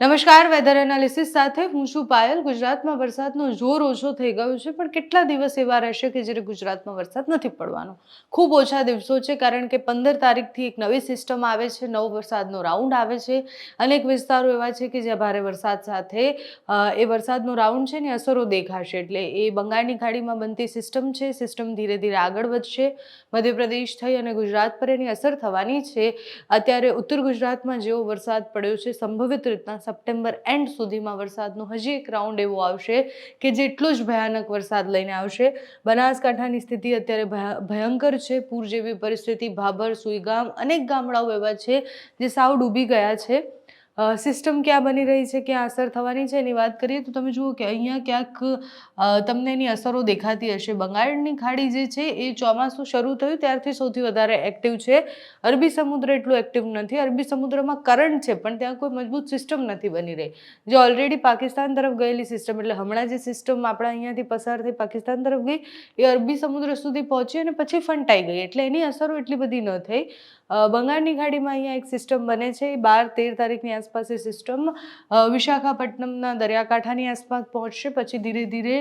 નમસ્કાર weather analysis સાથે હું છું પાયલ. ગુજરાતમાં વરસાદનો જોર ઓછો થઈ ગયો છે, પણ કેટલા દિવસ એવા રહેશે કે જ્યારે ગુજરાતમાં વરસાદ નથી પડવાનો? ખૂબ ઓછા દિવસો છે, કારણ કે પંદર તારીખથી એક નવી સિસ્ટમ આવે છે, નવો વરસાદનો રાઉન્ડ આવે છે. અનેક વિસ્તારો એવા છે કે જ્યાં ભારે વરસાદ સાથે એ વરસાદનો રાઉન્ડ છે ને અસરો દેખાશે. એટલે એ બંગાળની ખાડીમાં બનતી સિસ્ટમ છે સિસ્ટમ ધીરે ધીરે આગળ વધશે. મધ્યપ્રદેશ થઈ અને ગુજરાત પર એની અસર થવાની છે. અત્યારે ઉત્તર ગુજરાતમાં જેવો વરસાદ પડ્યો છે, સંભવિત રીતના સપ્ટેમ્બર એન્ડ સુધીમાં વરસાદનો હજી એક રાઉન્ડ એવો આવશે કે જેટલો જ ભયાનક વરસાદ લઈને આવશે. બનાસકાંઠાની સ્થિતિ અત્યારે ભયંકર છે. પૂર જેવી પરિસ્થિતિ, ભાભર, સુઈગામ અનેક ગામડાઓ એવા છે જે સાવ ડૂબી ગયા છે. સિસ્ટમ ક્યાં બની રહી છે, ક્યાં અસર થવાની છે, એની વાત કરીએ તો તમે જુઓ કે અહીંયા ક્યાંક તમને એની અસરો દેખાતી હશે. બંગાળની ખાડી જે છે, એ ચોમાસું શરૂ થયું ત્યારથી સૌથી વધારે એક્ટિવ છે. અરબી સમુદ્ર એટલું એક્ટિવ નથી. અરબી સમુદ્રમાં કરંટ છે, પણ ત્યાં કોઈ મજબૂત સિસ્ટમ નથી બની રહી. જે ઓલરેડી પાકિસ્તાન તરફ ગયેલી સિસ્ટમ એટલે હમણાં જે સિસ્ટમ આપણા અહીંયાથી પસાર થઈ પાકિસ્તાન તરફ ગઈ, એ અરબી સમુદ્ર સુધી પહોંચી અને પછી ફંટાઈ ગઈ. એટલે એની અસરો એટલી બધી ન થઈ. બંગાળની ખાડીમાં અહીંયા એક સિસ્ટમ બને છે એ બાર તેર તારીખની આસપાસ એ સિસ્ટમ વિશાખાપટ્ટનમના દરિયાકાંઠાની આસપાસ પહોંચશે, પછી ધીરે ધીરે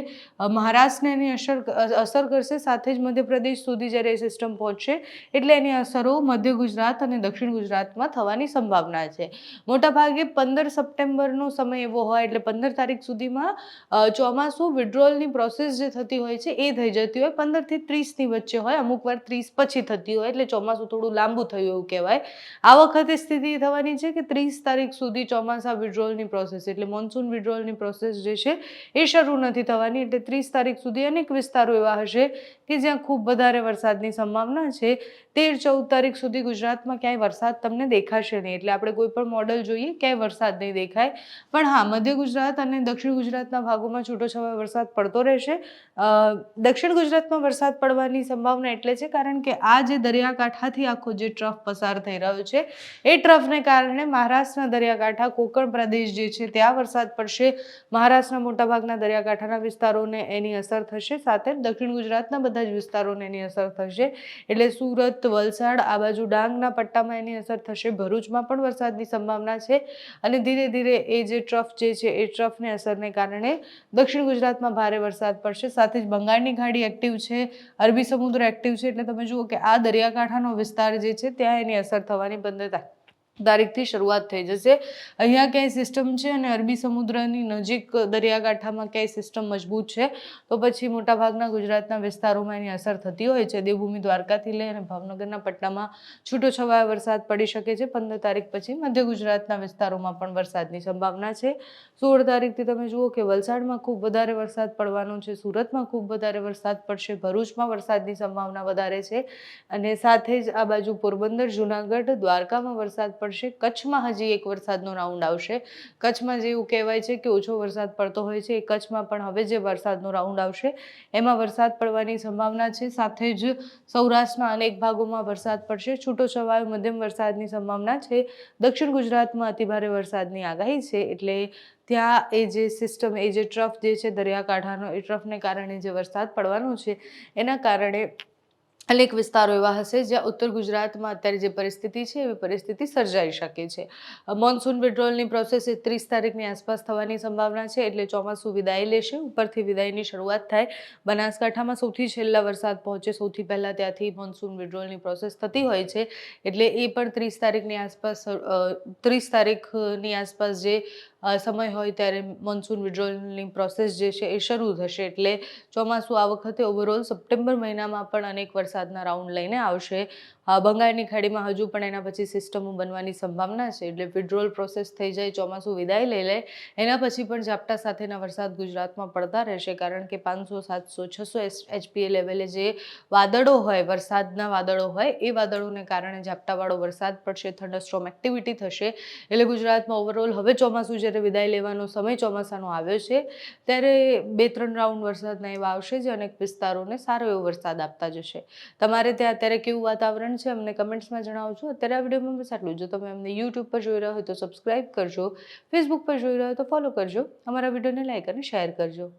મહારાષ્ટ્રને એની અસર અસર કરશે, સાથે જ મધ્યપ્રદેશ સુધી જ્યારે એ સિસ્ટમ પહોંચશે, એટલે એની અસરો મધ્ય ગુજરાત અને દક્ષિણ ગુજરાતમાં થવાની સંભાવના છે. મોટાભાગે પંદર સપ્ટેમ્બરનો સમય એવો હોય, એટલે પંદર તારીખ સુધીમાં ચોમાસું વિડ્રોલની પ્રોસેસ જે થતી હોય છે, એ થઈ જતી હોય. પંદરથી ત્રીસની વચ્ચે હોય, અમુક વાર ત્રીસ પછી થતી હોય, એટલે ચોમાસું થોડું લાંબુ થયું એવું કહેવાય. આ વખતે સ્થિતિ થવાની છે કે ત્રીસ તારીખ સુધી ચોમાસા વિડ્રોલની પ્રોસેસ એટલે મોન્સૂન વિડ્રોલની પ્રોસેસ જે છે, એ શરૂ નથી થવાની. એટલે ત્રીસ તારીખ સુધી અનેક વિસ્તારો એવા હશે કે જ્યાં ખૂબ વધારે વરસાદની સંભાવના છે. તેર ચૌદ તારીખ સુધી ગુજરાતમાં ક્યાંય વરસાદ તમને દેખાશે નહીં. એટલે આપણે કોઈ પણ મોડલ જોઈએ, ક્યાંય વરસાદ નહીં દેખાય. પણ હા, મધ્ય ગુજરાત અને દક્ષિણ ગુજરાતના ભાગોમાં છૂટોછવાયો વરસાદ પડતો રહેશે. દક્ષિણ ગુજરાતમાં વરસાદ પડવાની સંભાવના એટલે છે કારણ કે આ જે દરિયાકાંઠાથી આખો જે ટ્રફ પસાર થઈ રહ્યો છે, એ ટ્રફને કારણે મહારાષ્ટ્રના દરિયાકાંઠા કોકણ પ્રદેશ જે છે, ત્યાં વરસાદ પડશે. મહારાષ્ટ્રના મોટાભાગના દરિયાકાંઠાના વિસ્તારોને એની અસર થશે. સાથે દક્ષિણ ગુજરાતના બધા જ વિસ્તારોને એની અસર થશે. એટલે સુરત, વલસાડ, આ બાજુ ડાંગના પટ્ટામાં એની અસર થશે. ભરૂચમાં પણ વરસાદની સંભાવના છે. અને ધીરે ધીરે એ જે ટ્રફ જે છે, એ ટ્રફની અસરને કારણે દક્ષિણ ગુજરાતમાં ભારે વરસાદ પડશે. સાથે જ બંગાળની ખાડી એક્ટિવ છે, અરબી સમુદ્ર એક્ટિવ છે. એટલે તમે જુઓ કે આ દરિયાકાંઠાનો વિસ્તાર જે છે, ત્યાં એની અસર થવાની બંધતા તારીખથી શરૂઆત થઈ જશે. અહીંયા ક્યાંય સિસ્ટમ છે અને અરબી સમુદ્રની નજીક દરિયાકાંઠામાં ક્યાંય સિસ્ટમ મજબૂત છે, તો પછી મોટાભાગના ગુજરાતના વિસ્તારોમાં એની અસર થતી હોય છે. દેવભૂમિ દ્વારકાથી લઈ અને ભાવનગરના પટ્ટામાં છૂટોછવાયો વરસાદ પડી શકે છે. પંદર તારીખ પછી મધ્ય ગુજરાતના વિસ્તારોમાં પણ વરસાદની સંભાવના છે. સોળ તારીખથી તમે જુઓ કે વલસાડમાં ખૂબ વધારે વરસાદ પડવાનો છે. સુરતમાં ખૂબ વધારે વરસાદ પડશે. ભરૂચમાં વરસાદની સંભાવના વધારે છે. અને સાથે જ આ બાજુ પોરબંદર, જુનાગઢ, દ્વારકામાં વરસાદ પડશે કચ્છમાં હજી એક વરસાદનો રાઉન્ડ આવશે. કચ્છમાં જેવું કહેવાય છે કે ઓછો વરસાદ પડતો હોય છે, એ કચ્છમાં પણ હવે જે વરસાદનો રાઉન્ડ આવશે, એમાં વરસાદ પડવાની સંભાવના છે. સાથે જ સૌરાષ્ટ્રના અનેક ભાગોમાં વરસાદ પડશે. છૂટોછવાયો મધ્યમ વરસાદની સંભાવના છે. દક્ષિણ ગુજરાતમાં અતિભારે વરસાદની આગાહી છે. એટલે ત્યાં એ જે સિસ્ટમ એ જે ટ્રફ જે છે દરિયાકાંઠાનો, એ ટ્રફને કારણે જે વરસાદ પડવાનો છે, એના કારણે અનેક વિસ્તારો એવા હશે જ્યાં ઉત્તર ગુજરાતમાં અત્યારે જે પરિસ્થિતિ છે, એવી પરિસ્થિતિ સર્જાઈ શકે છે. મોન્સૂન વિડ્રોલની પ્રોસેસ એ ત્રીસ તારીખની આસપાસ થવાની સંભાવના છે, એટલે ચોમાસું વિદાય લેશે, ઉપરથી વિદાયની શરૂઆત થાય. બનાસકાંઠામાં સૌથી છેલ્લા વરસાદ પહોંચે, સૌથી પહેલાં ત્યાંથી મોન્સૂન વિડ્રોલની પ્રોસેસ થતી હોય છે, એટલે એ પણ ત્રીસ તારીખની આસપાસ ત્રીસ તારીખની આસપાસ જે સમય હોય ત્યારે મોન્સૂન વિડ્રોલની પ્રોસેસ જે છે એ શરૂ થશે. એટલે ચોમાસું આ વખતે ઓવરઓલ સપ્ટેમ્બર મહિનામાં પણ અનેક વરસાદના રાઉન્ડ લઈને આવશે. બંગાળની ખાડીમાં હજુ પણ એના પછી સિસ્ટમો બનવાની સંભાવના છે. એટલે વિડ્રોલ પ્રોસેસ થઈ જાય, ચોમાસું વિદાય લઈ લે. એના પછી પણ ઝાપટા સાથેના વરસાદ ગુજરાતમાં પડતા રહેશે. કારણ કે પાંચસો, સાતસો, છસો એચપીએ લેવલે જે વાદળો હોય, વરસાદના વાદળો હોય, એ વાદળોને કારણે ઝાપટાવાળો વરસાદ પડશે થંડરસ્ટ્રોમ એક્ટિવિટી થશે. એટલે ગુજરાતમાં ઓવરઓલ હવે ચોમાસું જ્યારે વિદાય લેવાનો સમય ચોમાસાનો આવ્યો છે, ત્યારે બે ત્રણ રાઉન્ડ વરસાદના એવા આવશે જે અનેક વિસ્તારોને સારો એવો વરસાદ આપતા જશે. તમારે ત્યાં અત્યારે કેવું વાતાવરણ છે, અમને કમેન્ટ્સમાં જણાવજો અત્યારે આ વિડીયોમાં બસ આટલું જો. તમે અમને યુટ્યુબ પર જોઈ રહ્યા હોય તો સબસ્ક્રાઇબ કરજો ફેસબુક પર જોઈ રહ્યા હોય તો ફોલો કરજો. અમારા વિડીયોને લાઈક અને શેર કરજો.